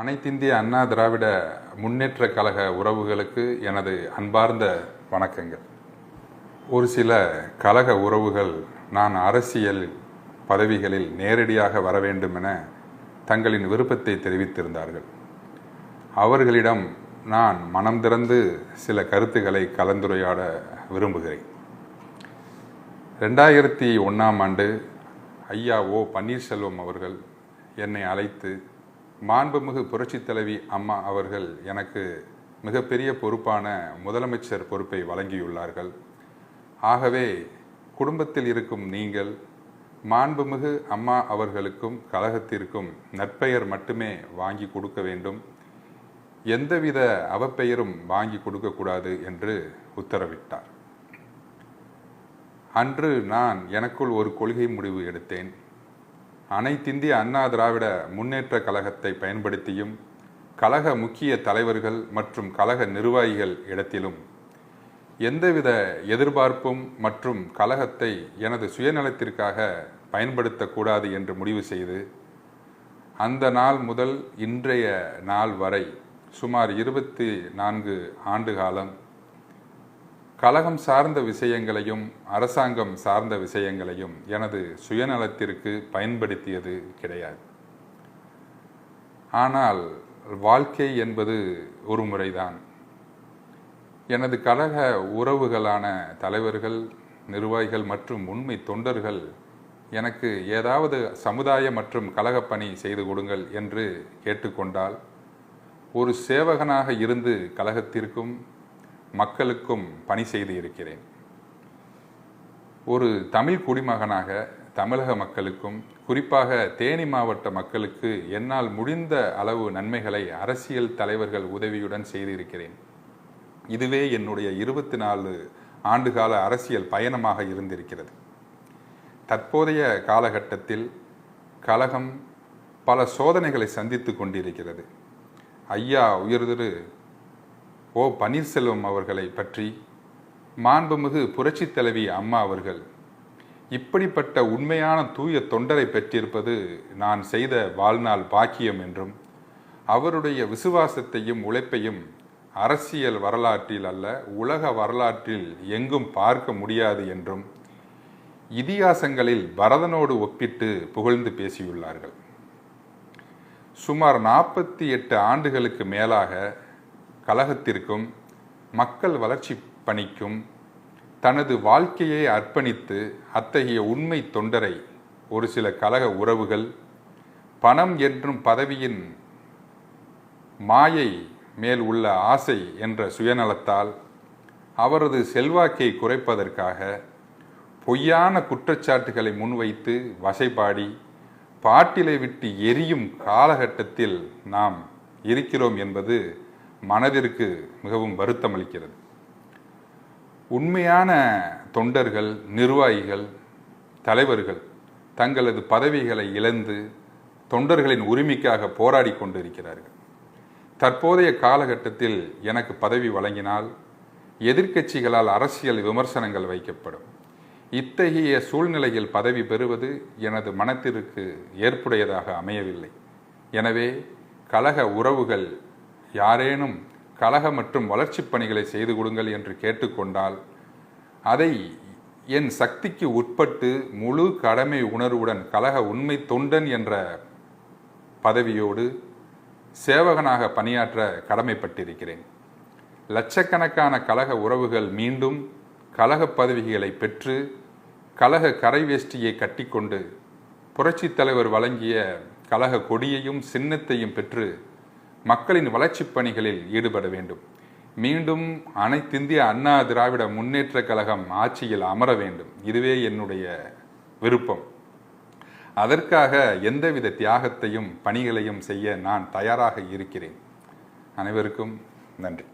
அனைத்திந்திய அண்ணா திராவிட முன்னேற்ற கழக உறவுகளுக்கு எனது அன்பார்ந்த வணக்கங்கள். ஒரு சில கழக உறவுகள் நான் அரசியல் பதவிகளில் நேரடியாக வர வேண்டும் என தங்களின் விருப்பத்தை தெரிவித்திருந்தார்கள். அவர்களிடம் நான் மனம் திறந்து சில கருத்துக்களை கலந்துரையாட விரும்புகிறேன். ரெண்டாயிரத்தி ஒன்றாம் ஆண்டு ஐயா ஓ பன்னீர்செல்வம் அவர்கள் என்னை அழைத்து மாண்புமிகு புரட்சித் தலைவி அம்மா அவர்கள் எனக்கு மிகப்பெரிய பொறுப்பான முதலமைச்சர் பொறுப்பை வழங்கியுள்ளார்கள். ஆகவே குடும்பத்தில் இருக்கும் நீங்கள் மாண்புமிகு அம்மா அவர்களுக்கும் கழகத்திற்கும் நற்பெயர் மட்டுமே வாங்கி கொடுக்க வேண்டும். எந்தவித அவப்பெயரும் வாங்கி கொடுக்கக்கூடாது என்று உத்தரவிட்டார். அன்று நான் எனக்குள் ஒரு கொள்கை முடிவு எடுத்தேன். அனைத்திந்திய அண்ணா திராவிட முன்னேற்ற கழகத்தை பயன்படுத்தியும் கழக முக்கிய தலைவர்கள் மற்றும் கழக நிர்வாகிகள் இடத்திலும் எந்தவித எதிர்பார்ப்பும் மற்றும் கழகத்தை எனது சுயநலத்திற்காக பயன்படுத்தக்கூடாது என்று முடிவு செய்து அந்த நாள் முதல் இன்றைய நாள் வரை சுமார் இருபத்தி நான்கு ஆண்டு காலம் கழகம் சார்ந்த விஷயங்களையும் அரசாங்கம் சார்ந்த விஷயங்களையும் எனது சுயநலத்திற்கு பயன்படுத்தியது கிடையாது. ஆனால் வாழ்க்கை என்பது ஒரு முறைதான். எனது கழக உறவுகளான தலைவர்கள் நிர்வாகிகள் மற்றும் உண்மை தொண்டர்கள் எனக்கு ஏதாவது சமுதாய மற்றும் கழகப் பணி செய்து கொடுங்கள் என்று கேட்டுக்கொண்டால் ஒரு சேவகனாக இருந்து கழகத்திற்கும் மக்களுக்கும் பணி செய்து இருக்கிறேன். ஒரு தமிழ் குடிமகனாக தமிழக மக்களுக்கும் குறிப்பாக தேனி மாவட்ட மக்களுக்கு என்னால் முடிந்த அளவு நன்மைகளை அரசியல் தலைவர்கள் உதவியுடன் செய்திருக்கிறேன். இதுவே என்னுடைய இருபத்தி நாலு ஆண்டுகால அரசியல் பயணமாக இருந்திருக்கிறது. தற்போதைய காலகட்டத்தில் கழகம் பல சோதனைகளை சந்தித்து கொண்டிருக்கிறது. ஐயா உயர்திரு ஓ பன்னீர்செல்வம் அவர்களை பற்றி மாண்புமிகு புரட்சி தலைவி அம்மா அவர்கள் இப்படிப்பட்ட உண்மையான தூய தொண்டரை பெற்றிருப்பது நான் செய்த வாழ்நாள் பாக்கியம் என்றும் அவருடைய விசுவாசத்தையும் உழைப்பையும் அரசியல் வரலாற்றில் அல்ல உலக வரலாற்றில் எங்கும் பார்க்க முடியாது என்றும் இதிகாசங்களில் பரதனோடு ஒப்பிட்டு புகழ்ந்து பேசியுள்ளார்கள். சுமார் நாற்பத்தி எட்டு ஆண்டுகளுக்கு மேலாக கழகத்திற்கும் மக்கள் வளர்ச்சி பணிக்கும் தனது வாழ்க்கையை அர்ப்பணித்து அத்தகைய உண்மை தொண்டரை ஒரு சில கழக உறவுகள் பணம் என்றும் பதவியின் மாயை மேல் உள்ள ஆசை என்ற சுயநலத்தால் அவரது செல்வாக்கை குறைப்பதற்காக பொய்யான குற்றச்சாட்டுகளை முன்வைத்து வசைபாடி பாட்டிலை விட்டு எரியும் காலகட்டத்தில் நாம் இருக்கிறோம் என்பது மனதிற்கு மிகவும் வருத்தம் அளிக்கிறது. உண்மையான தொண்டர்கள் நிர்வாகிகள் தலைவர்கள் தங்களது பதவிகளை இழந்து தொண்டர்களின் உரிமைக்காக போராடி கொண்டிருக்கிறார்கள். தற்போதைய காலகட்டத்தில் எனக்கு பதவி வழங்கினால் எதிர்க்கட்சிகளால் அரசியல் விமர்சனங்கள் வைக்கப்படும். இத்தகைய சூழ்நிலையில் பதவி பெறுவது எனது மனத்திற்கு ஏற்புடையதாக அமையவில்லை. எனவே கழக உறவுகள் யாரேனும் கழக மற்றும் வளர்ச்சிப் பணிகளை செய்து கொடுங்கள் என்று கேட்டுக்கொண்டால் அதை என் சக்திக்கு உட்பட்டு முழு கடமை உணர்வுடன் கழக உண்மை தொண்டன் என்ற பதவியோடு சேவகனாக பணியாற்ற கடமைப்பட்டிருக்கிறேன். லட்சக்கணக்கான கழக உறவுகள் மீண்டும் கழக பதவிகளை பெற்று கழக வேஷ்டியை கட்டிக்கொண்டு புரட்சித் தலைவர் வழங்கிய கழக கொடியையும் சின்னத்தையும் பெற்று மக்களின் வளர்ச்சிப் பணிகளில் ஈடுபட வேண்டும். மீண்டும் அனைத்திந்திய அண்ணா திராவிட முன்னேற்ற கழகம் ஆட்சியில் அமர வேண்டும். இதுவே என்னுடைய விருப்பம். அதற்காக எந்தவித தியாகத்தையும் பணிகளையும் செய்ய நான் தயாராக இருக்கிறேன். அனைவருக்கும் நன்றி.